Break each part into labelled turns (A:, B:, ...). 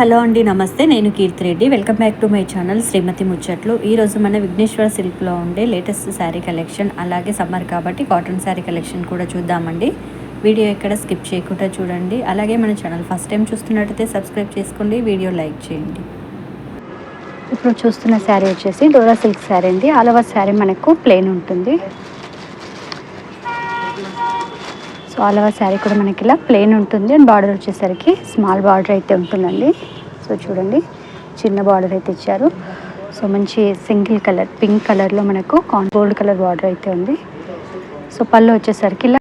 A: Hello అండి నమస్తే. నేను Keerthi Reddy. Welcome back to my channel Srimathi Muchatlu. ఈరోజు మన విఘ్నేశ్వర సిల్క్లో ఉండే లేటెస్ట్ శారీ కలెక్షన్ అలాగే సమ్మర్ కాబట్టి కాటన్ శారీ కలెక్షన్ కూడా చూద్దామండి. వీడియో ఎక్కడ స్కిప్ చేయకుండా చూడండి. అలాగే మన ఛానల్ ఫస్ట్ టైం చూస్తున్నట్టయితే సబ్స్క్రైబ్ చేసుకోండి. వీడియో లైక్ చేయండి.
B: ఇప్పుడు చూస్తున్న శారీ వచ్చేసి డోరా సిల్క్ శారీ అండి. ఆల్ ఓవర్ శారీ మనకు ప్లెయిన్ ఉంటుంది. సో ఆల్ ఓవర్ శారీ కూడా మనకి ఇలా ప్లెయిన్ ఉంటుంది అండ్ బార్డర్ వచ్చేసరికి స్మాల్ బార్డర్ అయితే ఉంటుందండి. సో చూడండి. చిన్న బార్డర్ అయితే ఇచ్చారు. సో మంచి సింగిల్ కలర్ పింక్ కలర్లో మనకు కాన్ గోల్డ్ కలర్ బార్డర్ అయితే ఉంది. సో పళ్ళు వచ్చేసరికి ఇలా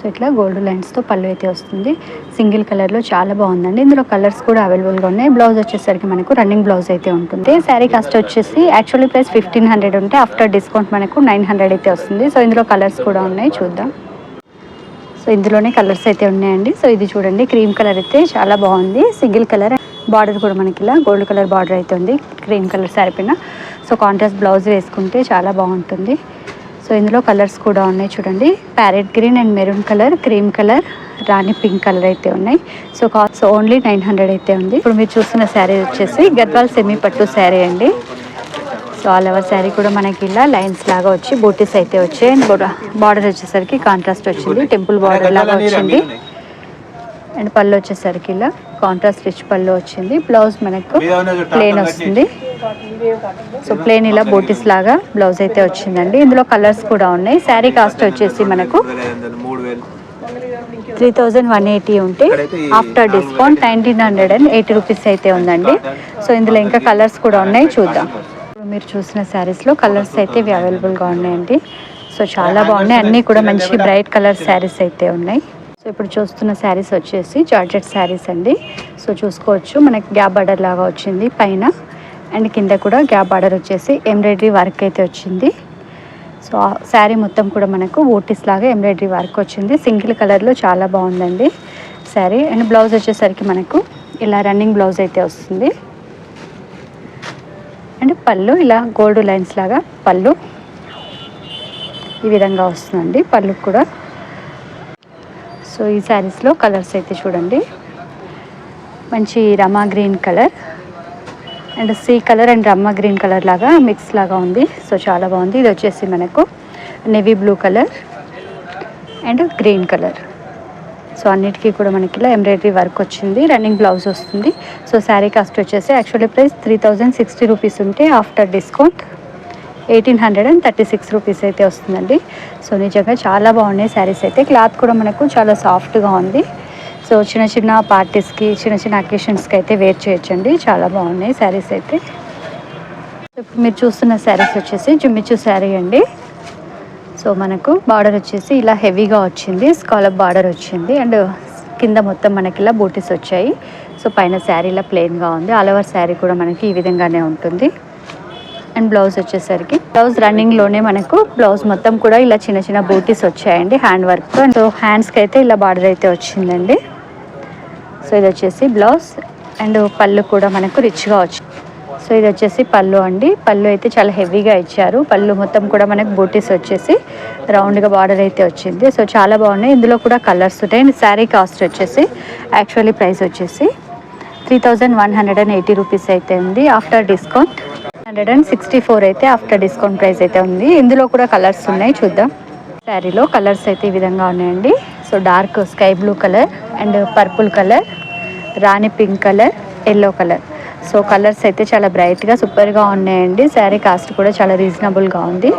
B: సో ఇట్లా గోల్డ్ లైన్స్తో పళ్ళు అయితే వస్తుంది. సింగిల్ కలర్లో చాలా బాగుందండి. ఇందులో కలర్స్ కూడా అవైలబుల్గా ఉన్నాయి. బ్లౌజ్ వచ్చేసరికి మనకు రన్నింగ్ బ్లౌజ్ అయితే ఉంటుంది. శారీ కాస్ట్ వచ్చేసి యాక్చువల్లీ ప్రైస్ ఫిఫ్టీన్ హండ్రెడ్ ఉంటే ఆఫ్టర్ డిస్కౌంట్ మనకు నైన్ హండ్రెడ్ అయితే వస్తుంది. సో ఇందులో కలర్స్ కూడా ఉన్నాయి. చూద్దాం. సో ఇందులోనే కలర్స్ అయితే ఉన్నాయండి. సో ఇది చూడండి క్రీమ్ కలర్ అయితే చాలా బాగుంది. సింగిల్ కలర్ బార్డర్ కూడా మనకి ఇలా గోల్డ్ కలర్ బార్డర్ అయితే ఉంది క్రీమ్ కలర్ సరిపోయిన. పైన సో కాంట్రాస్ట్ బ్లౌజ్ వేసుకుంటే చాలా బాగుంటుంది. సో ఇందులో కలర్స్ కూడా ఉన్నాయి చూడండి. Parrot green and maroon colour cream colour rani pink colour అయితే ఉన్నాయి. So cost only nine hundred అయితే ఉంది. ఇప్పుడు మీరు చూస్తున్న శారీ వచ్చేసి గద్వాల్ సెమీ పట్టు శారీ అండి. సో ఆల్ ఓవర్ శారీ కూడా మనకి ఇలా లైన్స్ లాగా వచ్చి బూటీస్ అయితే వచ్చాయి అండ్ బార్డర్ వచ్చేసరికి కాంట్రాస్ట్ వచ్చింది టెంపుల్ బార్డర్ లాగా వచ్చింది అండ్ పళ్ళు వచ్చేసరికి ఇలా కాంట్రాస్ట్ రిచ్ పళ్ళు వచ్చింది బ్లౌజ్ మనకు ప్లేన్ వస్తుంది సో ప్లేన్ ఇలా బూటీస్ లాగా బ్లౌజ్ అయితే వచ్చిందండి ఇందులో కలర్స్ కూడా ఉన్నాయి శారీ కాస్ట్ వచ్చేసి మనకు త్రీ థౌజండ్ వన్ ఎయిటీ ఉంటే after discount nineteen hundred and eighty rupees అయితే ఉందండి. సో ఇందులో ఇంకా కలర్స్ కూడా ఉన్నాయి చూద్దాం. మీరు చూసిన శారీస్లో కలర్స్ అయితే ఇవి అవైలబుల్గా ఉన్నాయండి. సో చాలా బాగున్నాయి. అన్నీ కూడా మంచి బ్రైట్ కలర్ శారీస్ అయితే ఉన్నాయి. సో ఇప్పుడు చూస్తున్న శారీస్ వచ్చేసి జార్జెట్ శారీస్ అండి. సో చూసుకోవచ్చు. మనకి గ్యాప్ బార్డర్ లాగా వచ్చింది పైన. అండ్ కింద కూడా గ్యాప్ బార్డర్ వచ్చేసి ఎంబ్రాయిడరీ వర్క్ అయితే వచ్చింది. సో శారీ మొత్తం కూడా మనకు ఓటీస్ లాగా ఎంబ్రాయిడరీ వర్క్ వచ్చింది. సింగిల్ కలర్లో చాలా బాగుందండి శారీ అండ్ బ్లౌజ్ వచ్చేసరికి మనకు ఇలా రన్నింగ్ బ్లౌజ్ అయితే వస్తుంది. అండ్ పళ్ళు ఇలా గోల్డ్ లైన్స్ లాగా పళ్ళు ఈ విధంగా వస్తుందండి పళ్ళు కూడా. సో ఈ శారీస్లో కలర్స్ అయితే చూడండి. మంచి Rama green colour and sea colour and Rama green colour లాగా మిక్స్ లాగా ఉంది. సో చాలా బాగుంది. ఇది వచ్చేసి మనకు navy blue colour and green colour. So అన్నిటికీ కూడా మనకి ఇలా ఎంబ్రాయిడరీ వర్క్ వచ్చింది. రన్నింగ్ బ్లౌజ్ వస్తుంది. సో శారీ కాస్ట్ వచ్చేసి actually price three thousand sixty rupees ఉంటే after discount eighteen hundred and thirty six rupees అయితే వస్తుందండి. సో నిజంగా చాలా బాగున్నాయి శారీస్ అయితే. క్లాత్ కూడా మనకు చాలా సాఫ్ట్గా ఉంది. సో చిన్న చిన్న పార్టీస్కి చిన్న చిన్న అకేషన్స్కి అయితే వేర్ చేయొచ్చండి. చాలా బాగున్నాయి శారీస్ అయితే. ఇప్పుడు మీరు చూస్తున్న శారీస్ వచ్చేసి జుమ్మిచ్చు శారీ అండి. సో మనకు బార్డర్ వచ్చేసి ఇలా హెవీగా వచ్చింది స్కాలప్ బార్డర్ వచ్చింది. అండ్ కింద మొత్తం మనకి ఇలా బూటీస్ వచ్చాయి. సో పైన శారీ ఇలా ప్లెయిన్గా ఉంది. అలవర్ శారీ కూడా మనకి ఈ విధంగానే ఉంటుంది. అండ్ బ్లౌజ్ వచ్చేసరికి బ్లౌజ్ రన్నింగ్లోనే మనకు బ్లౌజ్ మొత్తం కూడా ఇలా చిన్న చిన్న బూటీస్ వచ్చాయండి హ్యాండ్ వర్క్ సో హ్యాండ్స్కి అయితే ఇలా బార్డర్ అయితే వచ్చిందండి. సో ఇది వచ్చేసి బ్లౌజ్. అండ్ పళ్ళు కూడా మనకు రిచ్గా వచ్చింది సో ఇది వచ్చేసి పళ్ళు అండి. పళ్ళు అయితే చాలా హెవీగా ఇచ్చారు. పళ్ళు మొత్తం కూడా మనకు బూటీస్ వచ్చేసి రౌండ్గా బార్డర్ అయితే వచ్చింది. సో చాలా బాగున్నాయి. ఇందులో కూడా కలర్స్ ఉంటాయి. అండ్ శారీ కాస్ట్ వచ్చేసి యాక్చువల్లీ ప్రైస్ వచ్చేసి three thousand one hundred and eighty rupees అయితే ఉంది. After discount hundred and sixty four అయితే ఆఫ్టర్ డిస్కౌంట్ ప్రైస్ అయితే ఉంది. ఇందులో కూడా కలర్స్ ఉన్నాయి. చూద్దాం. శారీలో కలర్స్ అయితే ఈ విధంగా ఉన్నాయండి. So dark sky blue colour and purple colour rani pink colour yellow colour so colours అయితే చాలా బ్రైట్గా సూపర్గా ఉన్నాయండి. శారీ కాస్ట్ కూడా చాలా రీజనబుల్గా ఉంది.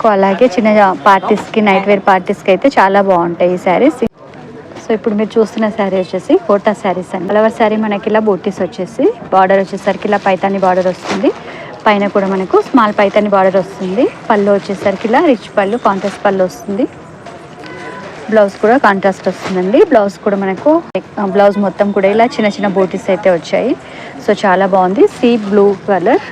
B: సో అలాగే చిన్న పార్టీస్కి నైట్ వేర్ పార్టీస్కి అయితే చాలా బాగుంటాయి ఈ శారీస్. సో ఇప్పుడు మీరు చూస్తున్న శారీ వచ్చేసి కోటా శారీస్ అండి. కలవర్ శారీ మనకి ఇలా బూటీస్ వచ్చేసి బార్డర్ వచ్చేసరికి ఇలా పైతాని బార్డర్ వస్తుంది. పైన కూడా మనకు స్మాల్ పైతాని బార్డర్ వస్తుంది. పళ్ళు వచ్చేసరికి ఇలా రిచ్ పళ్ళు కాంట్రాస్ట్ పళ్ళు వస్తుంది. బ్లౌజ్ కూడా కాంట్రాస్ట్ వస్తుందండి. బ్లౌజ్ కూడా మనకు బ్లౌజ్ మొత్తం కూడా ఇలా చిన్న చిన్న బోటీస్ అయితే వచ్చాయి. సో చాలా బాగుంది. Sea blue colour.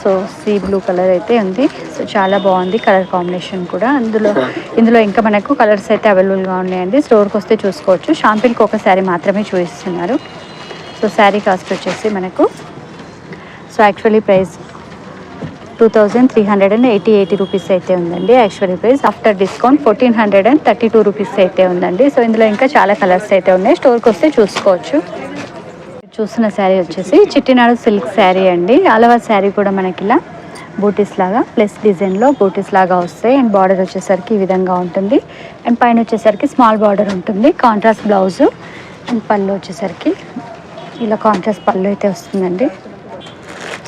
B: So sea blue colour అయితే ఉంది. సో చాలా బాగుంది కలర్ కాంబినేషన్ కూడా. అందులో ఇందులో ఇంకా మనకు కలర్స్ అయితే అవైలబుల్గా ఉన్నాయండి. స్టోర్కి వస్తే చూసుకోవచ్చు. షాంపిల్కి ఒక శారీ మాత్రమే చూపిస్తున్నారు. సో శారీ కాస్ట్ వచ్చేసి మనకు so actually price two thousand three hundred and eighty eighty rupees అయితే ఉందండి. Actually price after discount fourteen hundred and thirty two rupees అయితే ఉందండి. సో ఇందులో ఇంకా చాలా కలర్స్ అయితే ఉన్నాయి. స్టోర్కి వస్తే చూసుకోవచ్చు. చూస్తున్న శారీ వచ్చేసి చిట్టినాడు సిల్క్ శారీ అండి. అలవా శారీ కూడా మనకి ఇలా బూటీస్ లాగా ప్లస్ డిజైన్లో బూటీస్ లాగా వస్తాయి. అండ్ బార్డర్ వచ్చేసరికి ఈ విధంగా ఉంటుంది. అండ్ పైన వచ్చేసరికి స్మాల్ బార్డర్ ఉంటుంది. కాంట్రాస్ట్ బ్లౌజు అండ్ పళ్ళు వచ్చేసరికి ఇలా కాంట్రాస్ట్ పళ్ళు అయితే వస్తుందండి.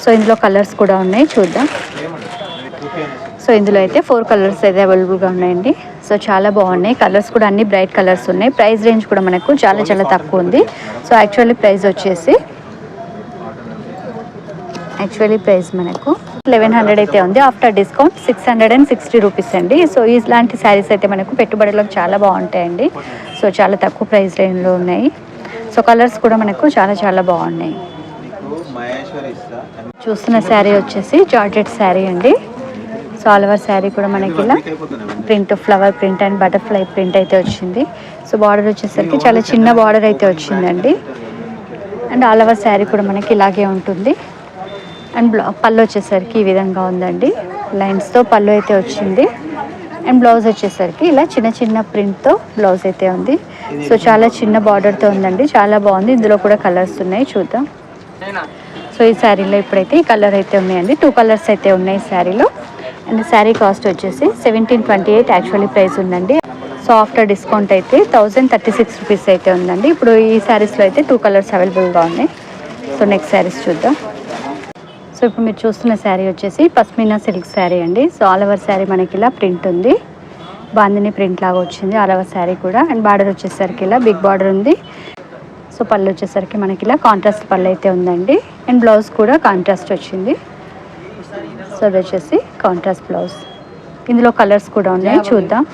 B: సో ఇందులో కలర్స్ కూడా ఉన్నాయి చూద్దాం. సో ఇందులో అయితే ఫోర్ కలర్స్ అయితే అవైలబుల్గా ఉన్నాయండి. సో చాలా బాగున్నాయి. కలర్స్ కూడా అన్ని బ్రైట్ కలర్స్ ఉన్నాయి. ప్రైస్ రేంజ్ కూడా మనకు చాలా చాలా తక్కువ ఉంది. సో యాక్చువల్లీ ప్రైస్ వచ్చేసి యాక్చువల్లీ ప్రైస్ మనకు లెవెన్ హండ్రెడ్ అయితే ఉంది. After discount six hundred and sixty rupees అండి. సో ఇలాంటి శారీస్ అయితే మనకు పెట్టుబడులకు చాలా బాగుంటాయండి. సో చాలా తక్కువ ప్రైస్ రేంజ్లో ఉన్నాయి. సో కలర్స్ కూడా మనకు చాలా చాలా బాగున్నాయి. చూస్తున్న శారీ వచ్చేసి జార్జెట్ శారీ అండి. సో ఆల్ శారీ కూడా మనకి ఇలా print flower print and butterfly print అయితే వచ్చింది. సో బార్డర్ వచ్చేసరికి చాలా చిన్న బార్డర్ అయితే వచ్చిందండి. అండ్ ఆల్ ఓవర్ శారీ కూడా మనకి ఇలాగే ఉంటుంది. అండ్ పళ్ళు వచ్చేసరికి ఈ విధంగా ఉందండి. లైన్స్తో పళ్ళు అయితే వచ్చింది. అండ్ బ్లౌజ్ వచ్చేసరికి ఇలా చిన్న చిన్న ప్రింట్తో బ్లౌజ్ అయితే ఉంది. సో చాలా చిన్న బార్డర్తో ఉందండి. చాలా బాగుంది. ఇందులో కూడా కలర్స్ ఉన్నాయి. చూద్దాం. సో ఈ శారీలో ఇప్పుడైతే ఈ కలర్ అయితే ఉన్నాయండి. టూ కలర్స్ అయితే ఉన్నాయి శారీలో. అండ్ శారీ కాస్ట్ వచ్చేసి seventeen twenty eight actually price ఉందండి. సో ఆఫ్టర్ డిస్కౌంట్ అయితే థౌజండ్ థర్టీ సిక్స్ రూపీస్ అయితే ఉందండి. ఇప్పుడు ఈ శారీస్లో అయితే టూ కలర్స్ అవైలబుల్గా ఉన్నాయి. సో నెక్స్ట్ శారీస్ చూద్దాం. సో ఇప్పుడు మీరు చూస్తున్న శారీ వచ్చేసి పస్మినా సిల్క్ శారీ అండి. సో ఆల్ ఓవర్ శారీ మనకి ఇలా ప్రింట్ ఉంది. బాందిని ప్రింట్ లాగా వచ్చింది. ఆల్ ఓవర్ శారీ కూడా. అండ్ బార్డర్ వచ్చేసరికి ఇలా బిగ్ బార్డర్ ఉంది. సో పళ్ళు వచ్చేసరికి మనకి ఇలా కాంట్రాస్ట్ పళ్ళు అయితే ఉందండి. అండ్ బ్లౌజ్ కూడా కాంట్రాస్ట్ వచ్చింది. సో అది వచ్చేసి కాంట్రాస్ట్ బ్లౌజ్ ఇందులో కలర్స్ కూడా ఉన్నాయి. చూద్దాం.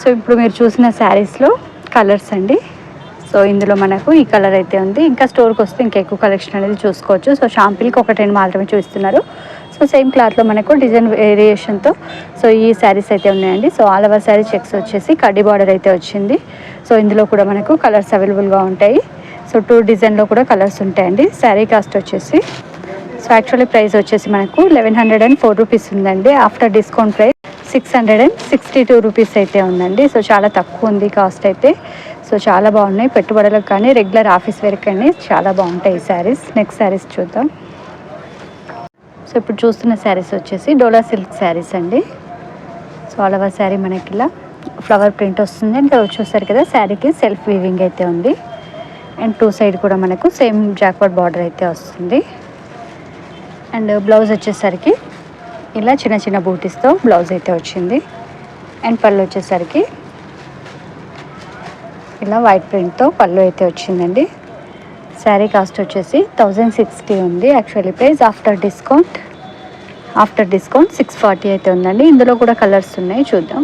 B: సో ఇప్పుడు మీరు చూసిన శారీస్లో కలర్స్ అండి. సో ఇందులో మనకు ఈ కలర్ అయితే ఉంది. ఇంకా స్టోర్కి వస్తే ఇంకా ఎక్కువ కలెక్షన్ అనేది చూసుకోవచ్చు. సో షాంపిల్కి ఒక టెన్ మాత్రమే చూస్తున్నారు సో సేమ్ క్లాత్లో మనకు డిజైన్ వేరియేషన్తో సో ఈ శారీస్ అయితే ఉన్నాయండి. So all over sari checks వచ్చేసి కడ్డీ బార్డర్ అయితే వచ్చింది. సో ఇందులో కూడా మనకు కలర్స్ అవైలబుల్గా ఉంటాయి. సో టూ డిజైన్లో కూడా కలర్స్ ఉంటాయండి. శారీ కాస్ట్ వచ్చేసి. సో యాక్చువల్లీ ప్రైస్ వచ్చేసి మనకు eleven hundred and four rupees ఉందండి. After discount price six hundred and sixty two rupees అయితే ఉందండి. సో చాలా తక్కువ ఉంది కాస్ట్ అయితే. సో చాలా బాగున్నాయి. పెట్టుబడులకు కానీ రెగ్యులర్ ఆఫీస్ వేర్ కానీ చాలా బాగుంటాయి ఈ శారీస్ నెక్స్ట్ శారీస్ చూద్దాం. సో ఇప్పుడు చూస్తున్న శారీస్ వచ్చేసి డోలా సిల్క్ శారీస్ అండి. సో ఆల్ శారీ మనకి ఇలా ఫ్లవర్ ప్రింట్ వస్తుంది. అండ్ చూస్తారు కదా శారీకి సెల్ఫ్ వీవింగ్ అయితే ఉంది. అండ్ టూ సైడ్ కూడా మనకు సేమ్ జాక్వర్డ్ బార్డర్ అయితే వస్తుంది. అండ్ బ్లౌజ్ వచ్చేసరికి ఇలా చిన్న చిన్న బూటీస్తో బ్లౌజ్ అయితే వచ్చింది. అండ్ పళ్ళు వచ్చేసరికి ఇలా వైట్ ప్రింట్తో పళ్ళు అయితే వచ్చిందండి. శారీ కాస్ట్ వచ్చేసి థౌజండ్ సిక్స్టీ ఉంది actually price after discount. After discount six forty అయితే ఉందండి. ఇందులో కూడా కలర్స్ ఉన్నాయి చూద్దాం.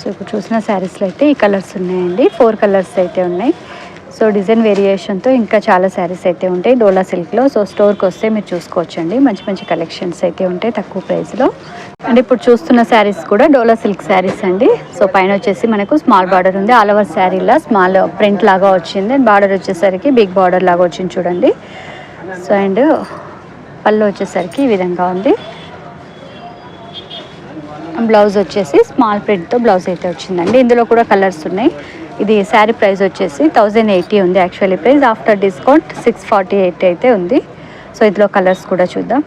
B: సో ఇప్పుడు చూసిన శారీస్లో అయితే ఈ కలర్స్ ఉన్నాయండి. ఫోర్ కలర్స్ అయితే ఉన్నాయి. సో డిజైన్ వేరియేషన్తో ఇంకా చాలా శారీస్ అయితే ఉంటాయి. డోలా సిల్క్లో. సో స్టోర్కి వస్తే మీరు చూసుకోవచ్చండి. మంచి మంచి కలెక్షన్స్ అయితే ఉంటాయి తక్కువ ప్రైస్లో. అండ్ ఇప్పుడు చూస్తున్న శారీస్ కూడా డోలా సిల్క్ శారీస్ అండి. సో పైన వచ్చేసి మనకు స్మాల్ బార్డర్ ఉంది. ఆల్ ఓవర్ శారీలా స్మాల్ ప్రింట్ లాగా వచ్చింది. అండ్ బార్డర్ వచ్చేసరికి బిగ్ బార్డర్ లాగా వచ్చింది చూడండి. సో అండ్ పళ్ళు వచ్చేసరికి ఈ విధంగా ఉంది. బ్లౌజ్ వచ్చేసి స్మాల్ ప్రింట్తో బ్లౌజ్ అయితే వచ్చిందండి. ఇందులో కూడా కలర్స్ ఉన్నాయి. ఇది శారీ ప్రైస్ వచ్చేసి థౌజండ్ ఎయిటీ ఉంది actually price. After discount six forty eight అయితే ఉంది. సో ఇందులో కలర్స్ కూడా చూద్దాం.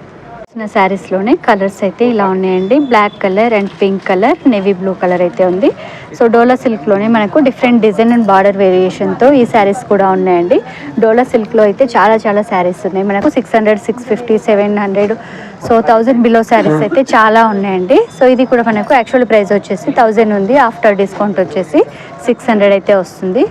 B: వచ్చిన శారీస్లోనే కలర్స్ అయితే ఇలా ఉన్నాయండి. Black colour and pink colour navy blue colour అయితే ఉంది. సో డోలా సిల్క్లోనే మనకు డిఫరెంట్ డిజైన్ అండ్ బార్డర్ వేరియేషన్తో ఈ శారీస్ కూడా ఉన్నాయండి. డోలా సిల్క్లో అయితే చాలా చాలా శారీస్ ఉన్నాయి. మనకు six hundred six fifty seven hundred so thousand below saris అయితే చాలా ఉన్నాయండి. సో ఇది కూడా మనకు యాక్చువల్ ప్రైస్ వచ్చేసి థౌజండ్ ఉంది. ఆఫ్టర్ డిస్కౌంట్ వచ్చేసి సిక్స్ హండ్రెడ్ అయితే వస్తుంది.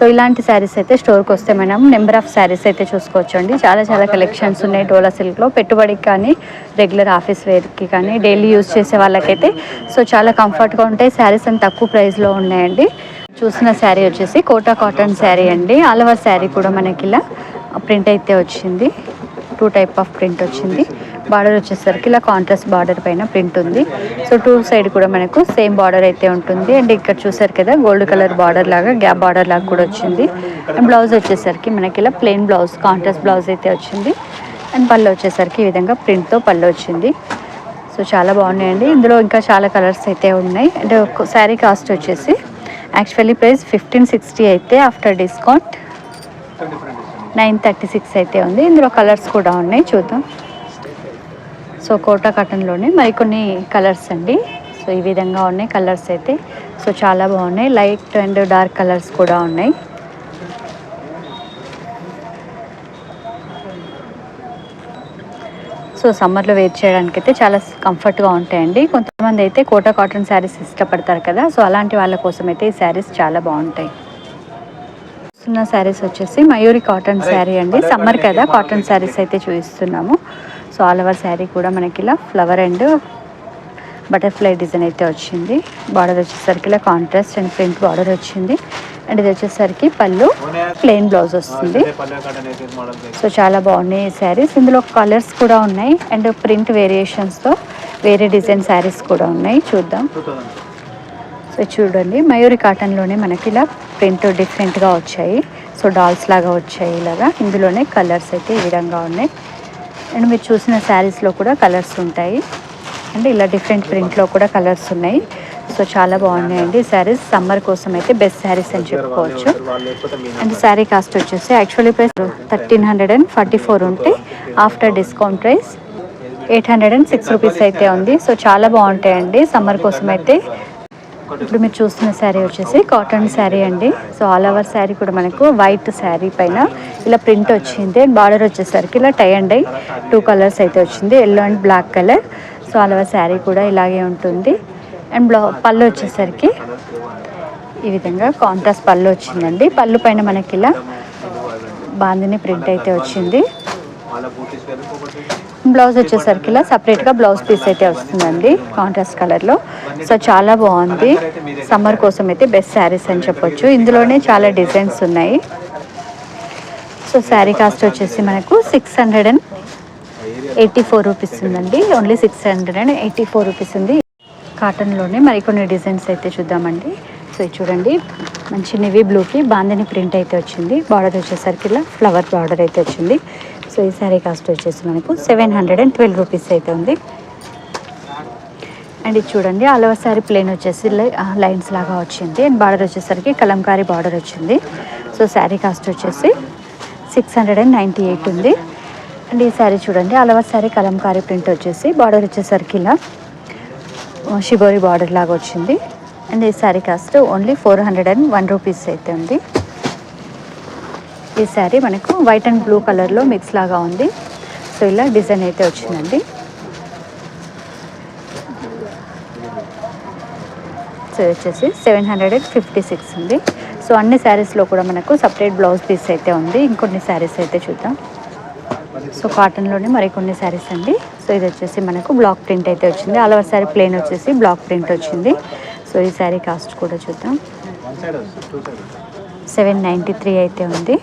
B: సో ఇలాంటి శారీస్ అయితే స్టోర్కి వస్తే మేడం నెంబర్ ఆఫ్ శారీస్ అయితే చూసుకోవచ్చు అండి చాలా చాలా కలెక్షన్స్ ఉన్నాయి డోలా సిల్క్లో. పెట్టుబడికి కానీ రెగ్యులర్ ఆఫీస్ వేర్కి కానీ డైలీ యూజ్ చేసే వాళ్ళకైతే. సో చాలా కంఫర్ట్గా ఉంటాయి. శారీస్ అని తక్కువ ప్రైస్లో ఉన్నాయండి. చూసిన శారీ వచ్చేసి కోటా కాటన్ శారీ అండి. ఆల్ ఓవర్ శారీ కూడా మనకి ఇలా ప్రింట్ అయితే వచ్చింది. టూ టైప్ ఆఫ్ ప్రింట్ వచ్చింది. బార్డర్ వచ్చేసరికి ఇలా కాంట్రాస్ట్ బార్డర్ పైన ప్రింట్ ఉంది. సో టూ సైడ్ కూడా మనకు సేమ్ బార్డర్ అయితే ఉంటుంది. అండ్ ఇక్కడ చూసారు కదా గోల్డ్ కలర్ బార్డర్ లాగా గ్యాప్ బార్డర్ లాగా కూడా వచ్చింది. అండ్ బ్లౌజ్ వచ్చేసరికి మనకి ఇలా ప్లెయిన్ బ్లౌజ్ కాంట్రాస్ట్ బ్లౌజ్ అయితే వచ్చింది. అండ్ పళ్ళు వచ్చేసరికి ఈ విధంగా ప్రింట్తో పళ్ళు వచ్చింది. సో చాలా బాగున్నాయండి. ఇందులో ఇంకా చాలా కలర్స్ అయితే ఉన్నాయి. అండ్ శారీ కాస్ట్ వచ్చేసి యాక్చువల్లీ ప్రైస్ ఫిఫ్టీన్ సిక్స్టీ అయితే after discount. Nine thirty six అయితే ఉంది. ఇందులో కలర్స్ కూడా ఉన్నాయి. చూద్దాం. సో కోటా కాటన్లోనే మరికొన్ని కలర్స్ అండి. సో ఈ విధంగా ఉన్నాయి కలర్స్ అయితే. సో చాలా బాగున్నాయి. లైట్ అండ్ డార్క్ కలర్స్ కూడా ఉన్నాయి. సో సమ్మర్లో వేర్ చేయడానికి అయితే చాలా కంఫర్ట్గా ఉంటాయండి. కొంతమంది అయితే కోటా కాటన్ శారీస్ ఇష్టపడతారు కదా. సో అలాంటి వాళ్ళ కోసం అయితే ఈ శారీస్ చాలా బాగుంటాయి. చూస్తున్న శారీస్ వచ్చేసి మయూరి కాటన్ శారీ అండి. సమ్మర్ కదా కాటన్ శారీస్ అయితే చూపిస్తున్నాము. సో ఆల్ ఓవర్ శారీ కూడా మనకి ఇలా ఫ్లవర్ అండ్ బటర్ఫ్లై డిజైన్ అయితే వచ్చింది. బార్డర్ వచ్చేసరికి ఇలా కాంట్రాస్ట్ అండ్ ప్రింట్ బార్డర్ వచ్చింది. అండ్ ఇది వచ్చేసరికి పళ్ళు ప్లెయిన్ బ్లౌజ్ వస్తుంది. సో చాలా బాగున్నాయి ఈ శారీస్. ఇందులో కలర్స్ కూడా ఉన్నాయి. అండ్ ప్రింట్ వేరియేషన్స్తో వేరే డిజైన్ శారీస్ కూడా ఉన్నాయి. చూద్దాం. సో చూడండి. మయూరి కాటన్లోనే మనకి ఇలా ప్రింట్ డిఫరెంట్గా వచ్చాయి. సో డాల్స్ లాగా వచ్చాయి ఇలాగా. ఇందులోనే కలర్స్ అయితే ఈ విధంగా ఉన్నాయి. అండ్ మీరు చూసిన శారీస్లో కూడా కలర్స్ ఉంటాయి. అండ్ ఇలా డిఫరెంట్ ప్రింట్లో కూడా కలర్స్ ఉన్నాయి. సో చాలా బాగున్నాయండి. శారీస్ సమ్మర్ కోసం అయితే బెస్ట్ శారీస్ అని చెప్పుకోవచ్చు. అండ్ శారీ కాస్ట్ వచ్చేసి actually price thirteen hundred and forty four ఉంటే after discount price eight hundred and six rupees అయితే ఉంది. సో చాలా బాగుంటాయండి. సమ్మర్ కోసం అయితే ఇప్పుడు మీరు చూస్తున్న శారీ వచ్చేసి కాటన్ శారీ అండి. సో ఆల్ ఓవర్ శారీ కూడా మనకు వైట్ శారీ పైన ఇలా ప్రింట్ వచ్చింది. అండ్ బార్డర్ వచ్చేసరికి ఇలా tie and dye two colours అయితే వచ్చింది. Yellow and black colour so all over sari కూడా ఇలాగే ఉంటుంది. అండ్ బ్లౌ పళ్ళు వచ్చేసరికి ఈ విధంగా కాంట్రాస్ట్ పళ్ళు వచ్చిందండి. పళ్ళు పైన మనకి ఇలా బాందిని ప్రింట్ అయితే వచ్చింది. బ్లౌజ్ వచ్చేసరికి ఇలా సపరేట్గా బ్లౌజ్ పీస్ అయితే వస్తుందండి కాంట్రాస్ట్ కలర్లో సో చాలా బాగుంది. సమ్మర్ కోసం అయితే బెస్ట్ శారీస్ అని చెప్పొచ్చు. ఇందులోనే చాలా డిజైన్స్ ఉన్నాయి. సో శారీ కాస్ట్ వచ్చేసి మనకు six hundred and eighty four rupees ఉందండి. Only six hundred and eighty four rupees ఉంది కాటన్లోనే మరికొన్ని డిజైన్స్ అయితే చూద్దామండి. సో చూడండి. మంచి నెవీ బ్లూకి బాందని ప్రింట్ అయితే వచ్చింది. బార్డర్ వచ్చేసరికి ఇలా ఫ్లవర్ బార్డర్ అయితే వచ్చింది. సో ఈ శారీ కాస్ట్ వచ్చేసి మనకు seven hundred and twelve rupees అయితే ఉంది. అండ్ ఇది చూడండి అలవ శారీ ప్లేన్ వచ్చేసి లైన్స్ లాగా వచ్చింది. అండ్ బార్డర్ వచ్చేసరికి కలంకారీ బార్డర్ వచ్చింది. సో శారీ కాస్ట్ వచ్చేసి six hundred and ninety eight ఉంది. అండ్ ఈ శారీ చూడండి ఆల్ శారీ కలంకారీ ప్రింట్ వచ్చేసి బార్డర్ వచ్చేసరికి ఇలా షిబోరి బార్డర్ లాగా వచ్చింది. అండ్ ఈ sari cost only four hundred and one rupees అయితే ఉంది. ఈ శారీ మనకు వైట్ అండ్ బ్లూ కలర్లో మిక్స్ లాగా ఉంది. సో ఇలా డిజైన్ అయితే వచ్చిందండి. సో వచ్చేసి seven hundred and fifty six ఉంది. సో అన్ని శారీస్లో కూడా మనకు సపరేట్ బ్లౌజ్ పీస్ అయితే ఉంది. ఇంకొన్ని శారీస్ అయితే చూద్దాం. సో కాటన్లోనే మరికొన్ని శారీస్ అండి. సో ఇది వచ్చేసి మనకు బ్లాక్ ప్రింట్ అయితే వచ్చింది. అలవర్ శారీ ప్లేన్ వచ్చేసి బ్లాక్ ప్రింట్ వచ్చింది. సో ఈ శారీ కాస్ట్ కూడా చూద్దాం. సెవెన్ నైంటీ త్రీ అయితే ఉంది.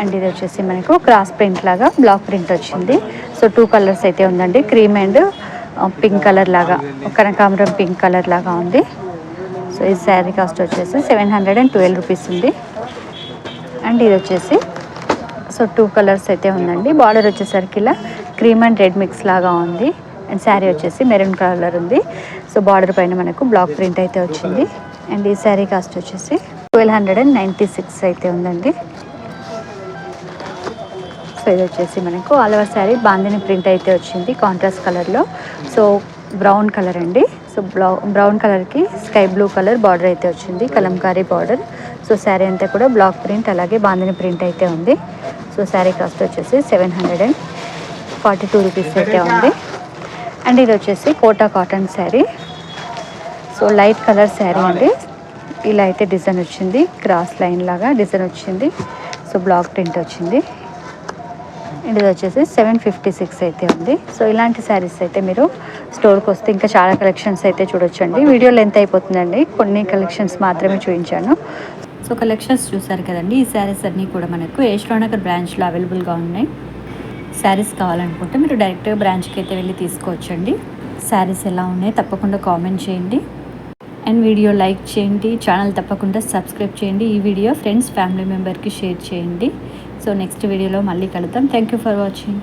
B: అండ్ ఇది వచ్చేసి మనకు క్రాస్ ప్రింట్ లాగా బ్లాక్ ప్రింట్ వచ్చింది. సో టూ కలర్స్ అయితే ఉందండి. క్రీమ్ అండ్ పింక్ కలర్ లాగా కనకాంబరం పింక్ కలర్ లాగా ఉంది. సో ఈ శారీ కాస్ట్ వచ్చేసి seven hundred and twelve rupees ఉంది. అండ్ ఇది వచ్చేసి సో టూ కలర్స్ అయితే ఉందండి. బార్డర్ వచ్చేసరికి ఇలా క్రీమ్ అండ్ రెడ్ మిక్స్ లాగా ఉంది. అండ్ శారీ వచ్చేసి మెరూన్ కలర్ ఉంది. సో బార్డర్ పైన మనకు బ్లాక్ ప్రింట్ అయితే వచ్చింది. అండ్ ఈ శారీ కాస్ట్ వచ్చేసి twelve hundred and ninety six అయితే ఉందండి. సో ఇది వచ్చేసి మనకు all over sari bandhani print అయితే వచ్చింది కాంట్రాస్ట్ కలర్లో సో బ్రౌన్ కలర్ అండి. సో బ్లౌ బ్రౌన్ కలర్కి స్కై బ్లూ కలర్ బార్డర్ అయితే వచ్చింది కలంకారీ బార్డర్ సో శారీ అంతా కూడా బ్లాక్ ప్రింట్ అలాగే బాందిని ప్రింట్ అయితే ఉంది. సో శారీ కాస్ట్ వచ్చేసి seven hundred and forty two rupees అయితే ఉంది. అండ్ ఇది వచ్చేసి Kota cotton sari so light colour sari అండి. ఇలా అయితే డిజైన్ వచ్చింది. క్రాస్ లైన్ లాగా డిజైన్ వచ్చింది. సో బ్లాక్ ప్రింట్ వచ్చింది. అండ్ ఇది వచ్చేసి సెవెన్ ఫిఫ్టీ సిక్స్ అయితే ఉంది. సో ఇలాంటి శారీస్ అయితే మీరు స్టోర్కి వస్తే ఇంకా చాలా కలెక్షన్స్ అయితే చూడొచ్చండి. వీడియో లెంత్ అయిపోతుందండి. కొన్ని కలెక్షన్స్ మాత్రమే చూపించాను.
A: సో కలెక్షన్స్ చూసారు కదండి. ఈ శారీస్ అన్నీ కూడా మనకు ఏష్లోనగర్ బ్రాంచ్లో అవైలబుల్గా ఉన్నాయి. శారీస్ కావాలనుకుంటే మీరు డైరెక్ట్గా బ్రాంచ్కి అయితే వెళ్ళి తీసుకోవచ్చండి. శారీస్ ఎలా ఉన్నాయి తప్పకుండా కామెంట్ చేయండి. అండ్ వీడియో లైక్ చేయండి ఛానల్ తప్పకుండా సబ్స్క్రైబ్ చేయండి ఈ వీడియో ఫ్రెండ్స్ ఫ్యామిలీ మెంబర్కి షేర్ చేయండి. సో నెక్స్ట్ వీడియోలో మళ్ళీ కలుద్దాం. Thank you for watching